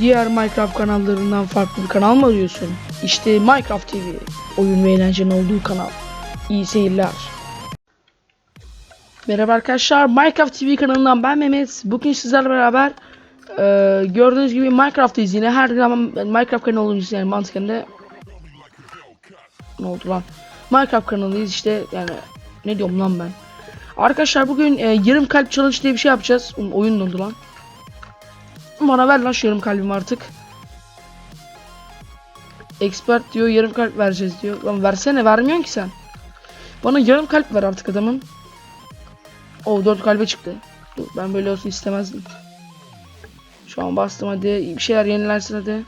Diğer Minecraft kanallarından farklı bir kanal mı arıyorsun? İşte Minecraft TV. Oyun ve eğlencenin olduğu kanal. İyi seyirler. Merhaba arkadaşlar. Minecraft TV kanalından ben Mehmet. Bugün sizlerle beraber e, gördüğünüz gibi Minecraft'tayız yine. Her zaman Minecraft kanalı olunca yani mantıken de ne oldu lan? Minecraft kanalıyız işte yani ne diyorum lan ben. Arkadaşlar bugün e, yarım kalp challenge diye bir şey yapacağız. Oyun dondu lan. Bana ver lan şu yarım kalbimi artık. Expert diyor yarım kalp vereceğiz diyor. Lan versene vermiyorsun ki sen. Bana yarım kalp ver artık adamın. O 4 kalbe çıktı. Dur, ben böyle olsun istemezdim. Şu an bastım hadi. Bir şeyler yenilensin hadi.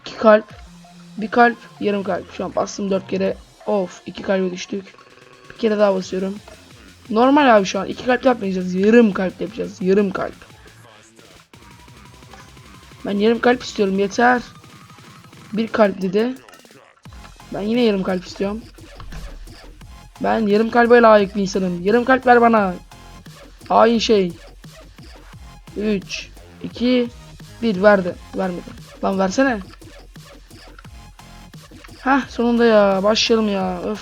2 kalp. Bir kalp. Yarım kalp. Şu an bastım 4 kere. Of 2 kalbe düştük. Bir kere daha basıyorum. Normal abi şu an. 2 kalp yapmayacağız. Yarım kalp yapacağız. Yarım kalp. Ben yarım kalp istiyorum yeter. Bir kalp dedi. Ben yine yarım kalp istiyorum. Ben yarım kalbe layık bir insanım. Yarım kalp ver bana. Hain şey. 3 2 1 verdi. Vermedi. Lan versene. Hah sonunda ya. Başlayalım ya. Öf.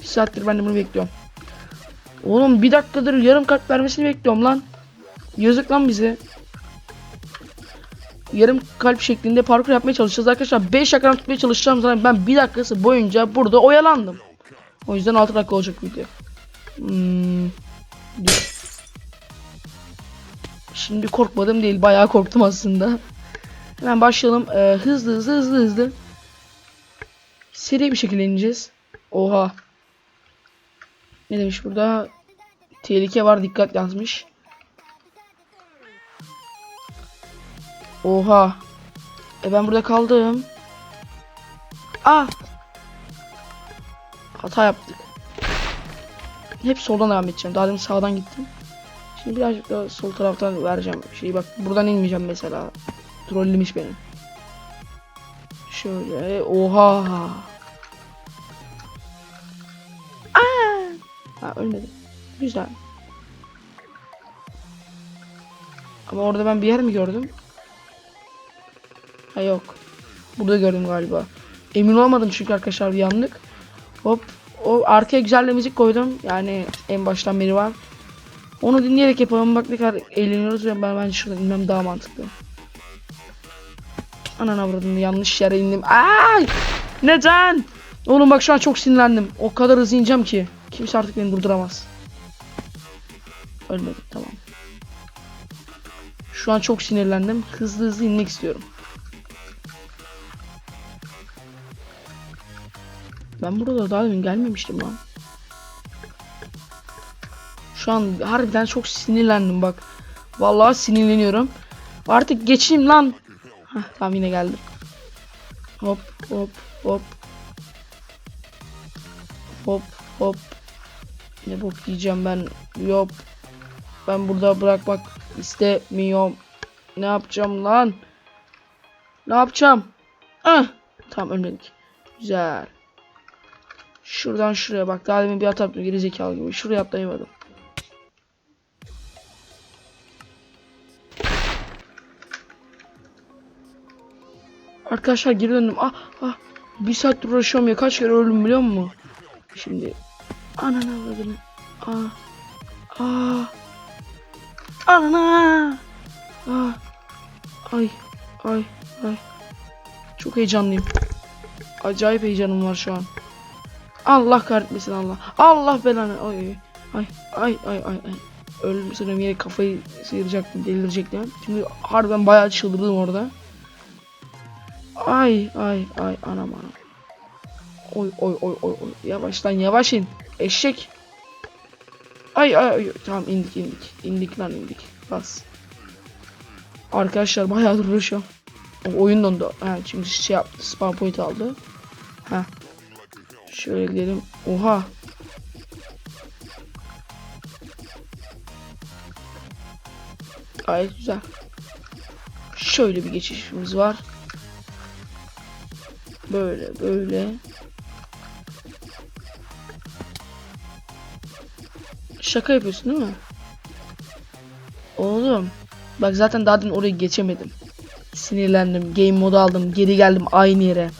Bir saattir ben de bunu bekliyorum. Oğlum bir dakikadır yarım kalp vermesini bekliyorum lan. Yazık lan bize yarım kalp şeklinde parkur yapmaya çalışacağız arkadaşlar. 5 dakika tutmaya çalışacağım zaten ben bir dakikası boyunca burada oyalandım. O yüzden 6 dakika olacak video. Hmm. Şimdi korkmadım değil bayağı korktum aslında. Hemen başlayalım. Ee, hızlı hızlı hızlı hızlı. Seri bir şekilde ineceğiz. Oha. Ne demiş burada? Tehlike var dikkat yazmış. Oha. E ben burada kaldım. Ah. Hata yaptık. Hep soldan devam edeceğim. Daha demin sağdan gittim. Şimdi birazcık daha sol taraftan vereceğim. Şeyi bak buradan inmeyeceğim mesela. Trollemiş beni. Şöyle. Oha. Aa. Ha ölmedim. Güzel. Ama orada ben bir yer mi gördüm? Ha yok. Burada gördüm galiba. Emin olmadım çünkü arkadaşlar bir anlık. Hop. O arkaya güzel müzik koydum. Yani en baştan beri var. Onu dinleyerek yapalım. Bak ne kadar eğleniyoruz ben bence şuradan inmem daha mantıklı. Anan avradım yanlış yere indim. Ay! Neden? Oğlum bak şu an çok sinirlendim. O kadar hızlı ineceğim ki. Kimse artık beni durduramaz. Ölmedim tamam. Şu an çok sinirlendim. Hızlı hızlı inmek istiyorum. Ben burada daha demin gelmemiştim lan. Şu an harbiden çok sinirlendim bak. Vallahi sinirleniyorum. Artık geçeyim lan. Heh, tamam yine geldim. Hop hop hop. Hop hop. Ne bok diyeceğim ben. Yok. Ben burada bırakmak istemiyorum. Ne yapacağım lan? Ne yapacağım? Ah. Tamam ölmedik. Güzel. Şuradan şuraya bak. Daha demin bir at yaptım geri zekalı gibi. Şuraya atlayamadım. Arkadaşlar geri döndüm. Ah ah. Bir saattir uğraşıyorum ya. Kaç kere öldüm biliyor musun? Şimdi. Ananı avradım. Ah. Ah. Anana. Ah. Ay. Ay. Ay. Çok heyecanlıyım. Acayip heyecanım var şu an. Allah kahretmesin Allah. Allah belanı. Ay ay ay ay ay ay. Ölüm sanırım yine kafayı sıyıracaktım, delirecektim. Şimdi harbiden bayağı çıldırdım orada. Ay ay ay anam anam. Oy oy oy oy oy. Yavaş lan yavaş in. Eşek. Ay ay ay. Tamam indik indik. İndik lan indik. Bas. Arkadaşlar bayağı uğraşıyorum. Oyun dondu. Ha çünkü şey yaptı. Spawn point aldı. Ha. Şöyle gidelim. Oha. Gayet güzel. Şöyle bir geçişimiz var. Böyle böyle. Şaka yapıyorsun değil mi? Oğlum. Bak zaten daha dün orayı geçemedim. Sinirlendim. Game modu aldım. Geri geldim aynı yere.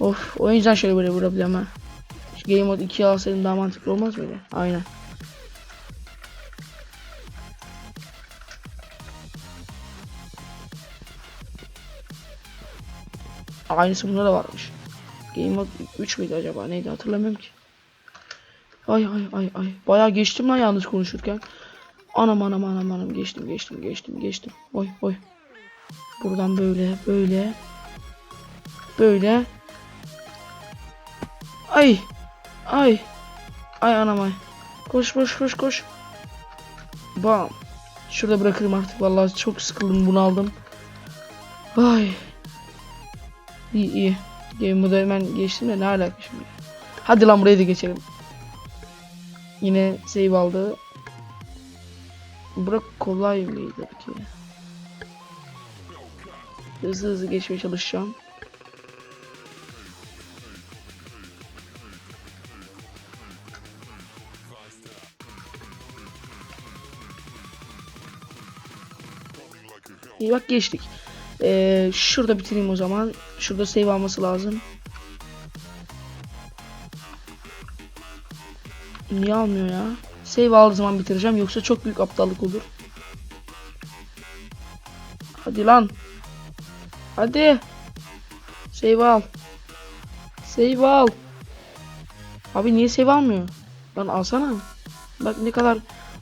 Of o yüzden şöyle böyle vurabiliyorum ha. Şu game mode 2'ye alsaydım daha mantıklı olmaz mıydı? Aynen. Aynısı bunda da varmış. Game mode 3 müydü acaba? Neydi hatırlamıyorum ki. Ay ay ay ay. Bayağı geçtim lan yalnız konuşurken. Anam anam anam anam geçtim geçtim geçtim geçtim. Oy oy. Buradan böyle böyle. Böyle. Ay. Ay. Ay anam ay. Koş koş koş koş. Bam. Şurada bırakırım artık vallahi çok sıkıldım bunu aldım. Ay. İyi iyi. Game modu hemen geçtim de ne alaka şimdi. Hadi lan buraya da geçelim. Yine save aldı. Bırak kolay mıydı ki? Hızlı hızlı geçmeye çalışacağım. İyi bak geçtik. Ee, şurada bitireyim o zaman. Şurada save alması lazım. Niye almıyor ya? Save aldığı zaman bitireceğim yoksa çok büyük aptallık olur. Hadi lan. Hadi. Save al. Save al. Abi niye save almıyor? Lan alsana. Bak ne kadar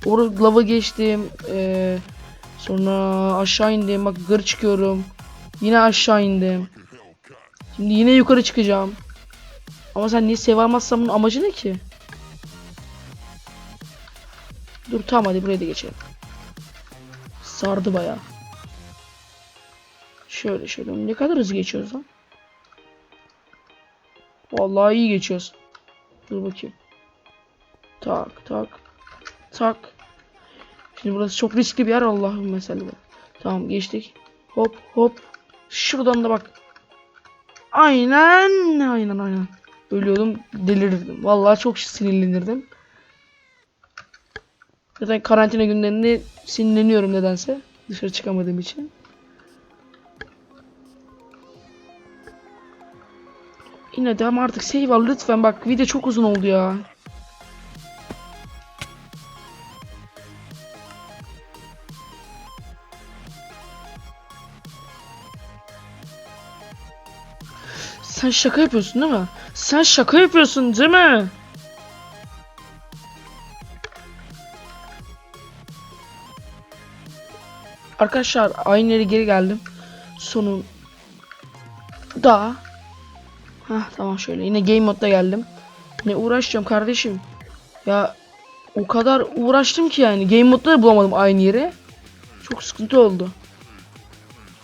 Orada lava geçtim. Ee, sonra aşağı indim. Bak yukarı çıkıyorum. Yine aşağı indim. Şimdi yine yukarı çıkacağım. Ama sen niye save almazsan bunun amacı ne ki? Dur tamam hadi buraya da geçelim. Sardı baya. Şöyle şöyle. Ne kadar hızlı geçiyoruz lan? Vallahi iyi geçiyoruz. Dur bakayım. Tak tak. Tak. Şimdi burası çok riskli bir yer Allah'ım mesela. Tamam geçtik. Hop hop. Şuradan da bak. Aynen aynen aynen. Ölüyordum delirirdim. Vallahi çok sinirlenirdim. Zaten karantina günlerinde sinirleniyorum nedense. Dışarı çıkamadığım için. Yine de ama artık save al lütfen bak video çok uzun oldu ya. Sen şaka yapıyorsun değil mi? Sen şaka yapıyorsun değil mi? Arkadaşlar aynı yere geri geldim. Sonun da Hah tamam şöyle yine game modda geldim. Ne uğraşacağım kardeşim? Ya o kadar uğraştım ki yani game modda da bulamadım aynı yeri. Çok sıkıntı oldu.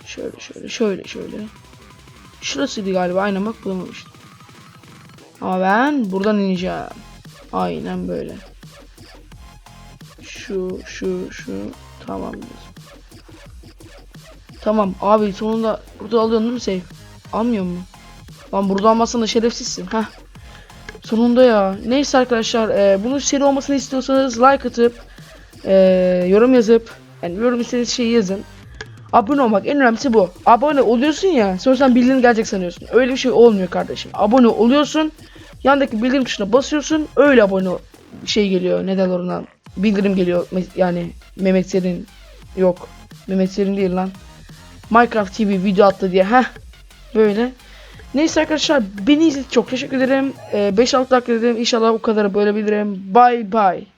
Şöyle şöyle şöyle şöyle. Şurasıydı galiba aynen bak bulamamıştım. Ama ben buradan ineceğim. Aynen böyle. Şu şu şu tamamdır. Tamam abi sonunda burada alıyorsun değil mi save? Almıyor mu? Lan burada almazsan da şerefsizsin. Heh. Sonunda ya. Neyse arkadaşlar e, bunun seri olmasını istiyorsanız like atıp e, yorum yazıp yani yorum istediğiniz şeyi yazın. Abone olmak en önemlisi bu. Abone oluyorsun ya sonra sen bildirim gelecek sanıyorsun. Öyle bir şey olmuyor kardeşim. Abone oluyorsun. Yandaki bildirim tuşuna basıyorsun. Öyle abone şey geliyor. Neden oradan bildirim geliyor. Yani Mehmet Ser'in yok. Mehmet Ser'in değil lan. Minecraft TV video attı diye. Heh. Böyle. Neyse arkadaşlar beni izlediğiniz çok teşekkür ederim. Ee, 5-6 dakika dedim. İnşallah bu kadarı bölebilirim. Bye bye.